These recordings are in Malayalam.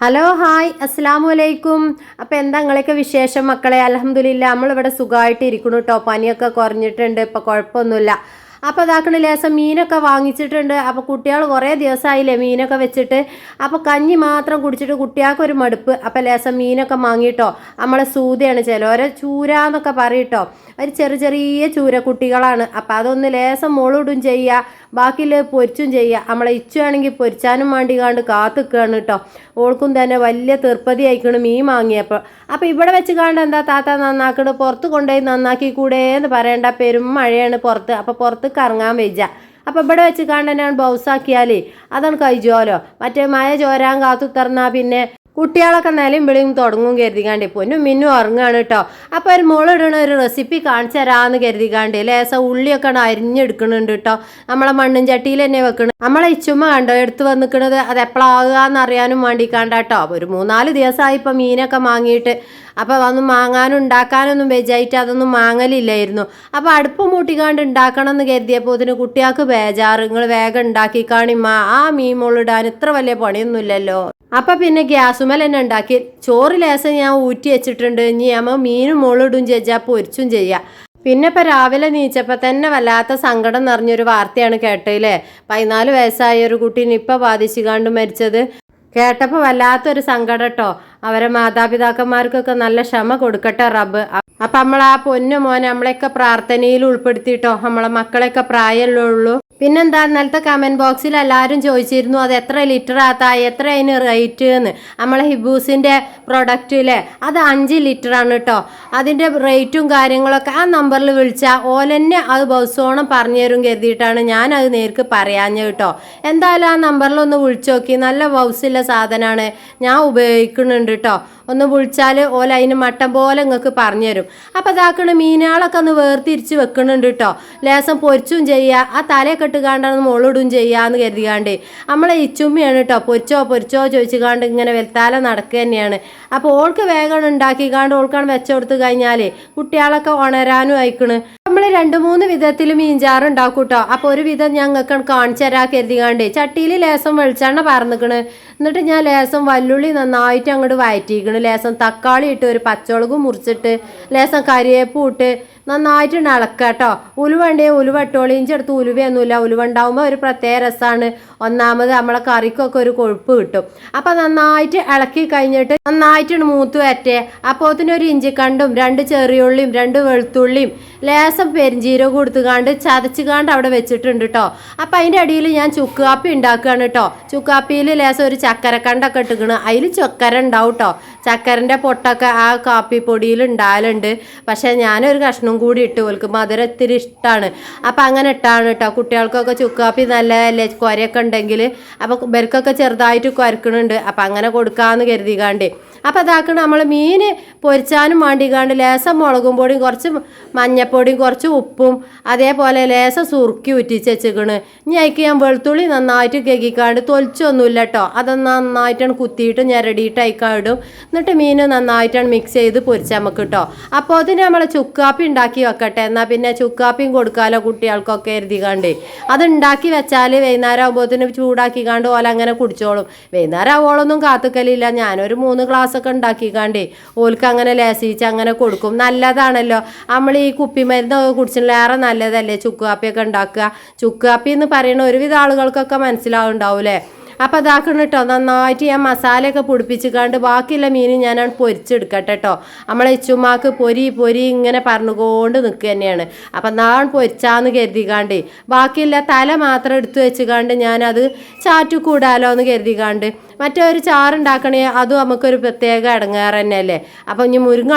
ഹലോ ഹായ് അസ്സാമു അലൈക്കും അപ്പോൾ എന്താ നിങ്ങളൊക്കെ വിശേഷം മക്കളെ? അലഹമുല്ല നമ്മളിവിടെ സുഖമായിട്ട് ഇരിക്കണു കേട്ടോ പനിയൊക്കെ കുറഞ്ഞിട്ടുണ്ട് ഇപ്പം കുഴപ്പമൊന്നുമില്ല. അപ്പോൾ അതാക്കണ ലേസം മീനൊക്കെ വാങ്ങിച്ചിട്ടുണ്ട്. അപ്പോൾ കുട്ടികൾ കുറേ ദിവസമായില്ലേ മീനൊക്കെ വെച്ചിട്ട്. അപ്പോൾ കഞ്ഞി മാത്രം കുടിച്ചിട്ട് കുട്ടികൾക്കൊരു മടുപ്പ്. അപ്പോൾ ലേസം മീനൊക്കെ വാങ്ങിയിട്ടോ നമ്മളെ സൂതയാണ് ചിലവരെ ചൂര എന്നൊക്കെ പറയട്ടോ ഒരു ചെറിയ ചെറിയ ചൂര കുട്ടികളാണ് അപ്പോൾ അതൊന്ന് ലേസം മുളിടും ചെയ്യുക ബാക്കിയുള്ള പൊരിച്ചും ചെയ്യുക നമ്മളെ ഇച്ചുവാണെങ്കിൽ പൊരിച്ചാനും വേണ്ടി കാണ്ട് കാത്തുക്കുകയാണ് കേട്ടോ ഓൾക്കും തന്നെ വലിയ തീർപ്പതി ആയിക്കണം മീൻ വാങ്ങിയപ്പോൾ അപ്പോൾ ഇവിടെ വെച്ച് കാണ്ട് എന്താ താത്ത നന്നാക്കണ്? പുറത്ത് കൊണ്ടുപോയി നന്നാക്കി കൂടെ എന്ന് പറയേണ്ട പെരും മഴയാണ് പുറത്ത്. അപ്പോൾ പുറത്തേക്ക് ഇറങ്ങാൻ വെച്ച അപ്പോൾ ഇവിടെ വെച്ച് കാണ്ട് തന്നെയാണ് ആക്കിയാലേ അതാണ് ജോലോ. മറ്റേ മഴ ചോരാൻ കാത്തു തറന്നാൽ പിന്നെ കുട്ടികളൊക്കെ നിലയും വിളിയും തുടങ്ങും കരുതിക്കാണ്ട് പൊന്നും മിന്നും ഉറങ്ങാണ് കേട്ടോ അപ്പോൾ ഒരു മുളിടണ ഒരു റെസിപ്പി കാണിച്ചു തരാമെന്ന് കരുതിക്കാണ്ട് ലേസം ഉള്ളിയൊക്കെ അരിഞ്ഞെടുക്കണുണ്ട് കേട്ടോ നമ്മളെ മണ്ണും ചട്ടിയിൽ തന്നെ വെക്കണം. നമ്മളെ ഇച്ചുമ്മ കണ്ടോ? എടുത്ത് വന്നിക്കണത് അത് എപ്പോഴാകുകയെന്ന് അറിയാനും വേണ്ടി കണ്ടാട്ടോ ഒരു മൂന്നാൽ ദിവസമായി ഇപ്പം മീനൊക്കെ വാങ്ങിയിട്ട് അപ്പോൾ വന്ന് മാങ്ങാനും ഉണ്ടാക്കാനൊന്നും വെജായിട്ട് അതൊന്നും മാങ്ങലില്ലായിരുന്നു. അപ്പോൾ അടുപ്പ് മൂട്ടിക്കാണ്ട് ഉണ്ടാക്കണം എന്ന് കരുതിയപ്പോൾ ഇതിന് കുട്ടികൾക്ക് ബേജാറ്. നിങ്ങൾ വേഗം ഉണ്ടാക്കിക്കാണിമ്മ ആ മീൻ മുള്ളിടാൻ ഇത്ര വലിയ പണിയൊന്നുമില്ലല്ലോ. അപ്പൊ പിന്നെ ഗ്യാസുമേൽ തന്നെ ഉണ്ടാക്കി. ചോറ് ലേസം ഞാൻ ഊറ്റി വെച്ചിട്ടുണ്ട്. ഇനി അമ്മ മീനും മുകളിടും ചെയ്യാ പൊരിച്ചും ചെയ്യാം. പിന്നെ ഇപ്പം രാവിലെ നീച്ചപ്പോൾ തന്നെ വല്ലാത്ത സങ്കടം നിറഞ്ഞൊരു വാർത്തയാണ് കേട്ടതില്ലേ? പതിനാല് വയസ്സായ ഒരു കുട്ടി നിപ്പ ബാധിച്ചുകാണ്ട് മരിച്ചത്. കേട്ടപ്പോൾ വല്ലാത്തൊരു സങ്കടം കേട്ടോ അവരെ മാതാപിതാക്കന്മാർക്കൊക്കെ നല്ല ക്ഷമ കൊടുക്കട്ടെ റബ്ബ്. അപ്പം നമ്മൾ ആ പൊന്നു മോനെ നമ്മളെയൊക്കെ പ്രാർത്ഥനയിൽ ഉൾപ്പെടുത്തിയിട്ടോ? നമ്മളെ മക്കളെയൊക്കെ പ്രായമല്ലേ ഉള്ളൂ? പിന്നെന്താ ഇന്നലത്തെ കമന്റ് ബോക്സിൽ എല്ലാവരും ചോദിച്ചിരുന്നു അത് എത്ര ലിറ്റർ ആത്താ? എത്ര അതിന് റേറ്റ് എന്ന് നമ്മളെ ഹിബൂസിന്റെ പ്രൊഡക്റ്റിലെ അത് അഞ്ച് ആണ് കേട്ടോ അതിന്റെ റേറ്റും കാര്യങ്ങളൊക്കെ ആ നമ്പറിൽ വിളിച്ചാൽ ഓലെന്നെ അത് ബൗസോണം പറഞ്ഞു തരും കരുതിയിട്ടാണ് ഞാൻ അത് നേർക്ക് പറയാഞ്ഞ കേട്ടോ എന്തായാലും ആ നമ്പറിൽ ഒന്ന് വിളിച്ചു നോക്കി. നല്ല ബൗസിലെ സാധനമാണ് ഞാൻ ഉപയോഗിക്കുന്നുണ്ട് കേട്ടോ ഒന്ന് വിളിച്ചാൽ ഓല അതിന് മട്ടം പോലെ നിങ്ങൾക്ക് പറഞ്ഞു തരും. അപ്പം അതാക്കണ മീനുകളൊക്കെ ഒന്ന് വേർതിരിച്ച് വെക്കുന്നുണ്ട് കേട്ടോ ലേസം പൊരിച്ചും ചെയ്യുക ആ തലയൊക്കെ ഇട്ട് കാണ്ടാണ് മുകളിടും ചെയ്യാന്ന് കരുതികാണ്ട് നമ്മളെ ഇച്ചുമ്മയാണ് കേട്ടോ പൊരിച്ചോ പൊരിച്ചോ ചോദിച്ചു കാണ്ട് ഇങ്ങനെ വെൽത്താല നടക്കുക തന്നെയാണ്. അപ്പോൾ ഓൾക്ക് വേഗം ഉണ്ടാക്കിക്കാണ്ട് ഓൾക്കാണ് വെച്ചുകൊടുത്ത് കഴിഞ്ഞാൽ കുട്ടികളൊക്കെ ഉണരാനും അയക്കണ് നമ്മൾ രണ്ട് മൂന്ന് വിധത്തിൽ മീൻചാറ് ഉണ്ടാക്കും കേട്ടോ അപ്പോൾ ഒരു വിധം ഞങ്ങൾക്ക് കാണിച്ചു തരാൻ കരുതികാണ്ട് ചട്ടിയിൽ ലേസം വെളിച്ചെണ്ണ പറന്നിക്കണ് എന്നിട്ട് ഞാൻ ലേസം വല്ലുള്ളി നന്നായിട്ട് അങ്ങോട്ട് വയറ്റിക്കണ്. ലേസം തക്കാളി ഇട്ട് ഒരു പച്ചമുളകും മുറിച്ചിട്ട് ലേസം കരിയേപ്പും ഇട്ട് നന്നായിട്ട് ഇളക്കുക കേട്ടോ ഉലുവണ്ടേ ഉലുവ ഇട്ടോളി. ഇഞ്ചി എടുത്ത് ഉലുവയൊന്നുമില്ല. ഉലുവ ഉണ്ടാവുമ്പോൾ ഒരു പ്രത്യേക രസമാണ് ഒന്നാമത് നമ്മളെ കറിക്കൊക്കെ ഒരു കൊഴുപ്പ് കിട്ടും. അപ്പം നന്നായിട്ട് ഇളക്കി കഴിഞ്ഞിട്ട് നന്നായിട്ട് മൂത്ത് വരട്ടെ. അപ്പോൾ ഒരു ഇഞ്ചിക്കണ്ടും രണ്ട് ചെറിയുള്ളിയും രണ്ട് വെളുത്തുള്ളിയും ലേസം പെരിഞ്ചീരകം കൊടുത്തുകാണ്ട് ചതച്ചുകാണ്ട് അവിടെ വെച്ചിട്ടുണ്ട് കേട്ടോ അപ്പം അതിന്റെ അടിയിൽ ഞാൻ ചുക്കാപ്പി ഉണ്ടാക്കുകയാണ് കേട്ടോ ചുക്കാപ്പിയിൽ ലേസം ഒരു ചക്കരക്കണ്ടൊക്കെ ഇട്ടുകണ് അതിൽ ചക്കര ഉണ്ടാവും കേട്ടോ ചക്കരന്റെ പൊട്ടൊക്കെ ആ കാപ്പിപ്പൊടിയിൽ ഉണ്ടായാലുണ്ട്. പക്ഷേ ഞാനൊരു കഷ്ണം കൂടി ഇട്ട് ഓൽക്ക് മധുരം ഇത്തിരി ഇഷ്ടമാണ് അപ്പം അങ്ങനെ ഇട്ടാണ് കേട്ടോ കുട്ടികൾക്കൊക്കെ ചുക്കാപ്പി നല്ല നല്ലതല്ലേ കുരയൊക്കെ ഉണ്ടെങ്കിൽ അപ്പോൾ ബെർക്കൊക്കെ ചെറുതായിട്ട് കുരക്കണുണ്ട്. അപ്പം അങ്ങനെ കൊടുക്കാമെന്ന് കരുതികാണ്ട് അപ്പം അതാക്കണം നമ്മൾ മീൻ പൊരിച്ചാനും വേണ്ടിക്കാണ്ട് ലേസം മുളകും പൊടിയും കുറച്ച് മഞ്ഞപ്പൊടിയും കുറച്ച് ഉപ്പും അതേപോലെ ലേസം സുറുക്കി ഉറ്റിച്ച് വെച്ചിക്കണ്. ഇനി അതിക്ക് ഞാൻ വെളുത്തുള്ളി നന്നായിട്ട് കെക്കിക്കാണ്ട് തൊലിച്ചൊന്നുമില്ല കേട്ടോ അത് നന്നായിട്ടാണ് കുത്തിയിട്ട് ഞെരടിയിട്ട് അയക്കാടും എന്നിട്ട് മീൻ നന്നായിട്ടാണ് മിക്സ് ചെയ്ത് പൊരിച്ചാൽ നമുക്ക് കേട്ടോ അപ്പോൾ അതിന് നമ്മൾ ചുക്കാപ്പി ഉണ്ടാക്കി വെക്കട്ടെ. എന്നാൽ പിന്നെ ചുക്കാപ്പിയും കൊടുക്കാമല്ലോ കുട്ടികൾക്കൊക്കെ എഴുതിക്കാണ്ട് അത് ഉണ്ടാക്കി വെച്ചാൽ വൈകുന്നേരം ചൂടാക്കി ചൂടാക്കിക്കാണ്ട് ഓല അങ്ങനെ കുടിച്ചോളും. വൈകുന്നേരം ആവോളൊന്നും കാത്തുക്കലില്ല. ഞാനൊരു മൂന്ന് ഗ്ലാസ് ഒക്കെ കണ്ട് ഓൽക്ക് അങ്ങനെ ലേസിച്ച് അങ്ങനെ കൊടുക്കും. നല്ലതാണല്ലോ. നമ്മൾ ഈ കുപ്പി മരുന്ന് കുടിച്ചിട്ടുള്ള ഏറെ നല്ലതല്ലേ ചുക്കാപ്പിയൊക്കെ ഉണ്ടാക്കുക. ചുക്കാപ്പി എന്ന് പറയുന്ന ഒരുവിധ ആളുകൾക്കൊക്കെ മനസ്സിലാവുണ്ടാവൂലേ അപ്പോൾ അതാക്കണം കേട്ടോ നന്നായിട്ട് ഞാൻ മസാലയൊക്കെ പൊടിപ്പിച്ചിക്കാണ്ട് ബാക്കിയുള്ള മീൻ ഞാൻ പൊരിച്ചെടുക്കട്ടെ കേട്ടോ നമ്മളെ ഇച്ചുമാക്ക് പൊരി പൊരി ഇങ്ങനെ പറഞ്ഞുകൊണ്ട് നിൽക്കുക തന്നെയാണ്. അപ്പം നാളെ പൊരിച്ചാന്ന് കരുതിക്കാണ്ട് ബാക്കിയുള്ള തല മാത്രം എടുത്തു വെച്ചുകാണ്ട് ഞാനത് ചാറ്റു കൂടാലോ എന്ന് കരുതിക്കാണ്ട് മറ്റേ ഒരു ചാറുണ്ടാക്കണേ അതും നമുക്കൊരു പ്രത്യേക ഇടങ്ങാറ് തന്നെയല്ലേ? അപ്പം ഇനി മുരുങ്ങ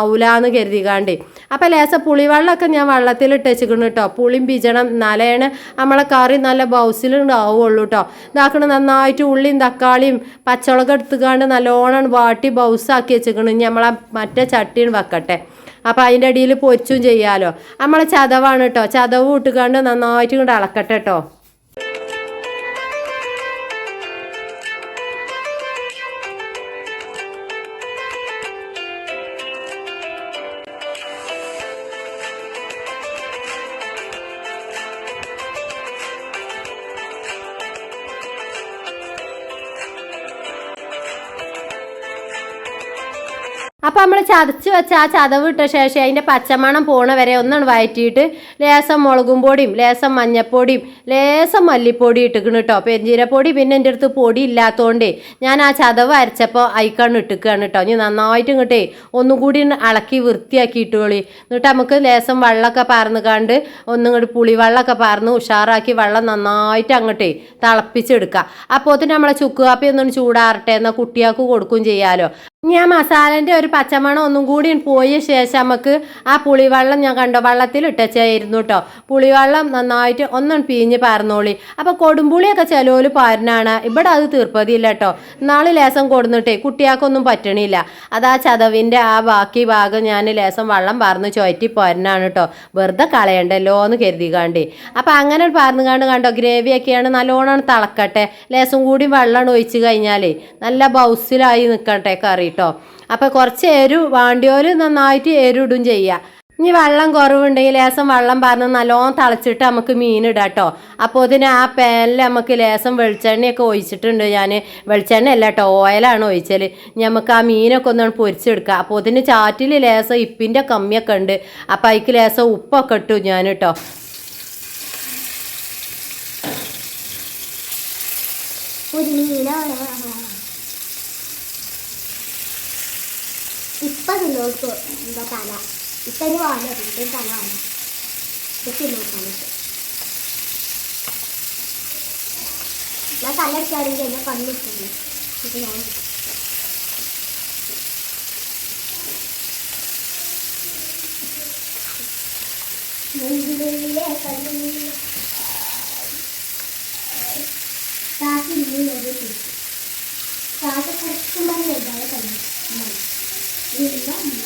ആവൂല എന്ന് കരുതികാണ്ട് അപ്പം ലേസ പുളിവെള്ളമൊക്കെ ഞാൻ വെള്ളത്തിൽ ഇട്ടേച്ചിക്കണം കേട്ടോ പുളിയും പിജണം എന്നാലാണ് നമ്മളെ കറി നല്ല ബൗസിലുണ്ടാവുള്ളൂ കേട്ടോ ഇതാക്കണം നന്നായിട്ട് ഉള്ളിയും തക്കാളിയും പച്ചമുളക് എടുത്തുകാണ്ട് നല്ലോണം വാട്ടി ബൗസാക്കി വെച്ചിക്കണം. ഇനി നമ്മളെ മറ്റേ ചട്ടിയും വെക്കട്ടെ. അപ്പൊ അതിന്റെ അടിയിൽ പൊരിച്ചും ചെയ്യാലോ. നമ്മളെ ചതവാണ് കേട്ടോ ചതവ് ഇട്ടുകാണ്ട് നന്നായിട്ട് ഇങ്ങോട്ട് അളക്കട്ടെ കേട്ടോ അപ്പം നമ്മൾ ചതച്ച് വെച്ച ആ ചതവ് ഇട്ട ശേഷം അതിന്റെ പച്ചമണം പോണ വരെ ഒന്നാണ് വഴറ്റിയിട്ട് ലേസം മുളകും പൊടിയും ലേസം മഞ്ഞപ്പൊടിയും ലേസം മല്ലിപ്പൊടി ഇട്ടിക്കണം കേട്ടോ പെരിഞ്ചീരപ്പൊടി പിന്നെ എന്റെ അടുത്ത് പൊടി ഇല്ലാത്തതുകൊണ്ട് ഞാൻ ആ ചതവ് അരച്ചപ്പോൾ അയക്കാണ് ഇട്ടിക്കുകയാണ് കേട്ടോ ഇനി നന്നായിട്ട് ഇങ്ങോട്ടേ ഒന്നും കൂടി ഇളക്കി വൃത്തിയാക്കി ഇട്ടുകൊള്ളി എന്നിട്ട് നമുക്ക് ലേസം വെള്ളമൊക്കെ പാർന്ന് കണ്ട് ഒന്നും കൂടി പുളിവെള്ളമൊക്കെ പാർന്ന് ഉഷാറാക്കി വെള്ളം നന്നായിട്ട് അങ്ങോട്ടേ തിളപ്പിച്ചെടുക്കുക അപ്പോൾ തന്നെ നമ്മളെ ചുക്ക് കാപ്പി ഒന്നും ചൂടാറട്ടെ എന്നാൽ കുട്ടികൾക്ക് കൊടുക്കുകയും ചെയ്യാമല്ലോ ആ മസാലേന്റെ ഒരു പച്ചമണം ഒന്നും കൂടി പോയ ശേഷം നമുക്ക് ആ പുളിവെള്ളം ഞാൻ കണ്ടോ വെള്ളത്തിൽ ഇട്ടച്ചായിരുന്നു കേട്ടോ പുളിവെള്ളം നന്നായിട്ട് ഒന്നും പിഞ്ഞ് പാർന്നോളി. അപ്പോൾ കൊടുമ്പുളിയൊക്കെ ചിലവര് പാരനാണ് ഇവിടെ അത് തീർപ്പതിയില്ല കേട്ടോ നാളെ ലേസം കൊടുന്നിട്ടേ കുട്ടികൾക്കൊന്നും പറ്റണില്ല. അത് ആ ചതവിന്റെ ആ ബാക്കി ഭാഗം ഞാൻ ലേസം വെള്ളം പാർന്ന് ചുയറ്റി പോരനാണ് കേട്ടോ വെറുതെ കളയണ്ടല്ലോ എന്ന് കരുതി കാണ്ടി അപ്പോൾ അങ്ങനെ പാർന്ന് കണ്ട് കണ്ടോ ഗ്രേവിയൊക്കെയാണ് നല്ലോണം തിളക്കട്ടെ. ലേസം കൂടി വെള്ളം ഒഴിച്ച് കഴിഞ്ഞാൽ നല്ല ബൗസിലായി നിൽക്കട്ടെ കറി കേട്ടോ. അപ്പോൾ കുറച്ച് എരു വാണ്ടിയോര് നന്നായിട്ട് എരിടും ചെയ്യുക ഇനി വെള്ളം കുറവുണ്ടെങ്കിൽ ലേസം വെള്ളം പറഞ്ഞ് നല്ലോണം തിളച്ചിട്ട് നമുക്ക് മീൻ ഇടാം കേട്ടോ. അപ്പോൾ ഇതിന് ആ പാനിൽ നമുക്ക് ലേസം വെളിച്ചെണ്ണയൊക്കെ ഒഴിച്ചിട്ടുണ്ട് ഞാൻ വെളിച്ചെണ്ണ അല്ല കേട്ടോ ഓയിലാണ് ഒഴിച്ചാൽ നമുക്ക് ആ മീനൊക്കെ ഒന്ന് പൊരിച്ചെടുക്കുക അപ്പോൾ ഇതിന് ചാറ്റിൽ ലേസം ഇപ്പിന്റെ കമ്മിയൊക്കെ ഉണ്ട്. അപ്പോൾ അതിക്ക് ലേസം ഉപ്പൊക്കെ ഇട്ടു ഞാൻ കേട്ടോ. ഒരു മീനാണ് ഇപ്പൊ തിന്നോട്ടു എന്താ തല? ഇപ്പം ഇനി വാങ്ങ പിന്നെ തല വാങ്ങി ഇപ്പം തിന്നോട്ടാണ് ഞാൻ തല അടിച്ചാണെങ്കിൽ എന്നെ കണ്ണു കിട്ടുന്നു ഇത് ഞാൻ. മുമ്പിലെ കണ്ണിൽ കാക്കി നീ കാക്ക കുറച്ചുമ്പോൾ വലുതായ കണ്ണു எல்லாம்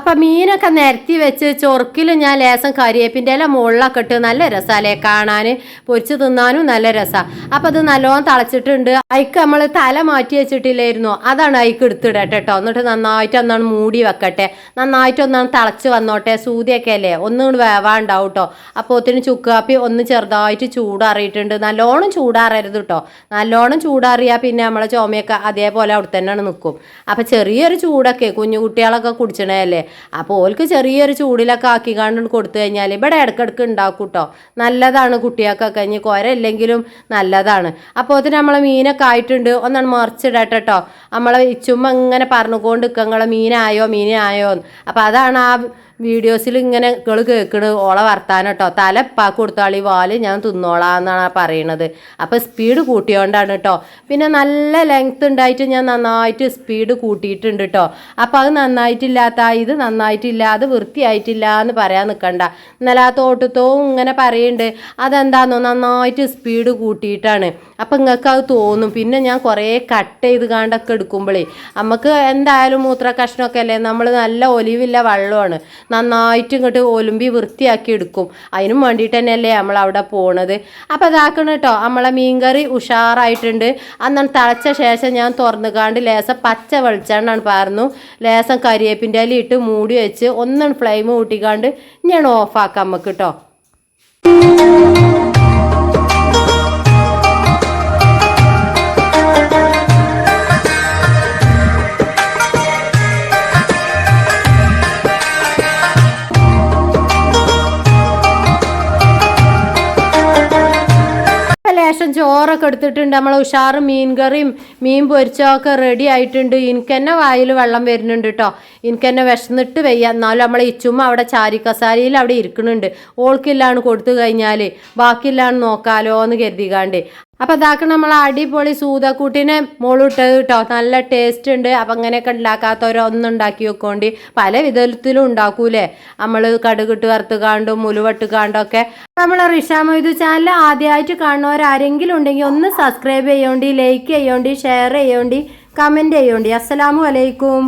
അപ്പം മീനൊക്കെ നിരത്തി വെച്ച് ചൊറുക്കിൽ ഞാൻ ലേസം കരിയേപ്പിന്റെ ഇല മുകളിലൊക്കെ ഇട്ട് നല്ല രസമല്ലേ കാണാൻ പൊരിച്ച് തിന്നാനും നല്ല രസമാണ് അപ്പം അത് നല്ലോണം തളച്ചിട്ടുണ്ട്. അയക്ക് നമ്മൾ തല മാറ്റി വെച്ചിട്ടില്ലായിരുന്നോ. അതാണ് അയക്ക് എടുത്തിടട്ടെ കേട്ടോ എന്നിട്ട് നന്നായിട്ട് ഒന്നാണ് മൂടി വെക്കട്ടെ. നന്നായിട്ട് ഒന്നാണ് തളച്ച് വന്നോട്ടെ. സൂതിയൊക്കെ അല്ലേ? ഒന്നും വേവാണ്ടാവും കേട്ടോ അപ്പോൾ ഒത്തിരി ചുക്കാപ്പി ഒന്ന് ചെറുതായിട്ട് ചൂടാറിയിട്ടുണ്ട്. നല്ലോണം ചൂടാറരുത് കേട്ടോ നല്ലോണം ചൂടാറിയാൽ പിന്നെ നമ്മളെ ചുമയൊക്കെ അതേപോലെ അവിടെ തന്നെയാണ് നിൽക്കും. അപ്പം ചെറിയൊരു ചൂടൊക്കെ കുഞ്ഞു കുട്ടികളൊക്കെ കുടിച്ചണല്ലേ അപ്പോൾ ഓൾക്ക് ചെറിയൊരു ചൂടിലൊക്കെ ആക്കി കണ്ട് കൊടുത്തു കഴിഞ്ഞാൽ ഇവിടെ ഇടയ്ക്കിടയ്ക്ക് ഉണ്ടാക്കും കേട്ടോ നല്ലതാണ് കുട്ടികൾക്കൊക്കെ. ഇനി കുരയില്ലെങ്കിലും നല്ലതാണ്. അപ്പോൾ അതിന് നമ്മളെ മീനൊക്കെ ആയിട്ടുണ്ട്. ഒന്നാണ് മറിച്ചിടട്ടെ നമ്മളെ ചുമ്മാ ഇങ്ങനെ പറഞ്ഞുകൊണ്ട് നിൽക്കങ്ങളെ മീനായോ മീനായോ അപ്പോൾ അതാണ് ആ വീഡിയോസിൽ ഇങ്ങനെ നിങ്ങൾ കേൾക്കണ് ഓളെ വർത്താനം കേട്ടോ. തല പാക്ക് കൊടുത്താളി വാൽ ഞാൻ തിന്നോളാം എന്നാണ് പറയണത്. അപ്പോൾ സ്പീഡ് കൂട്ടിയോണ്ടാണ് കേട്ടോ. പിന്നെ നല്ല ലെങ്ത് ഉണ്ടായിട്ട് ഞാൻ നന്നായിട്ട് സ്പീഡ് കൂട്ടിയിട്ടുണ്ട് കേട്ടോ. അപ്പോൾ അത് നന്നായിട്ടില്ലാത്ത ഇത് നന്നായിട്ടില്ല അത് വൃത്തിയായിട്ടില്ല എന്ന് പറയാൻ നിൽക്കണ്ട എന്നാലും ആ തോട്ടത്തോ ഇങ്ങനെ പറയുന്നുണ്ട് അതെന്താണെന്നോ നന്നായിട്ട് സ്പീഡ് കൂട്ടിയിട്ടാണ്. അപ്പം നിങ്ങൾക്ക് അത് തോന്നും. പിന്നെ ഞാൻ കുറേ കട്ട് ചെയ്ത് കാണ്ടൊക്കെ എടുക്കുമ്പോഴേ നമുക്ക് എന്തായാലും മൂത്ര കഷ്ണമൊക്കെ അല്ലേ നമ്മൾ നല്ല ഒലിവില്ല വെള്ളമാണ്. നന്നായിട്ട് ഇങ്ങോട്ട് ഒലുമ്പി വൃത്തിയാക്കി എടുക്കും. അതിനും വേണ്ടിയിട്ട് തന്നെയല്ലേ നമ്മൾ അവിടെ പോണത്. അപ്പം അതാക്കണം കേട്ടോ നമ്മളെ മീൻകറി ഉഷാറായിട്ടുണ്ട്. അന്നാണ് തിളച്ച ശേഷം ഞാൻ തുറന്നു കാണ്ട് ലേസം പച്ച വെളിച്ചെണ്ണാണ് പാർന്നു. ലേസം കരിയേപ്പിന്റെ ഇല ഇട്ട് മൂടി വെച്ച് ഒന്നും ഫ്ലെയിം കൂട്ടിക്കാണ്ട് ഞാൻ ഓഫാക്കാം നമുക്ക് കേട്ടോ ലേശം ചോറൊക്കെ എടുത്തിട്ടുണ്ട്. നമ്മൾ ഉഷാർ മീൻ കറിയും മീൻ പൊരിച്ചതൊക്കെ റെഡി ആയിട്ടുണ്ട്. എനിക്ക് തന്നെ വായിൽ വെള്ളം വരുന്നുണ്ട് കേട്ടോ എനിക്ക് തന്നെ വിശന്നിട്ട് വയ്യ. എന്നാലും നമ്മളെ ഇച്ചുമ്മ അവിടെ ചാരിക്കസാരിയിൽ അവിടെ ഇരിക്കുന്നുണ്ട്. ഓൾക്കില്ലാണ് കൊടുത്തു കഴിഞ്ഞാൽ ബാക്കിയില്ലാണ് നോക്കാലോ എന്ന് കരുതികാണ്ട് അപ്പം ഇതാക്കണം നമ്മൾ അടിപൊളി സൂതക്കൂട്ടിനെ മോളിട്ടത് കേട്ടോ നല്ല ടേസ്റ്റ് ഉണ്ട്. അപ്പം അങ്ങനെയൊക്കെ ഉണ്ടാക്കാത്തവരോ ഒന്നും ഉണ്ടാക്കി വെക്കോണ്ടി. പല വിധത്തിലും ഉണ്ടാക്കൂലേ? നമ്മൾ കടുകിട്ട് വറുത്ത് കാണ്ടും മുലുവട്ട് കാണ്ടും ഒക്കെ. നമ്മളെ റിഷാ മൊയ്തു ചാനൽ ആദ്യമായിട്ട് കാണുന്നവരാരെങ്കിലും ഉണ്ടെങ്കിൽ ഒന്ന് സബ്സ്ക്രൈബ് ചെയ്യോണ്ടി ലൈക്ക് ചെയ്യോണ്ടി ഷെയർ ചെയ്യോണ്ടി കമന്റ് ചെയ്യോണ്ടി. അസ്സലാമു അലൈക്കും.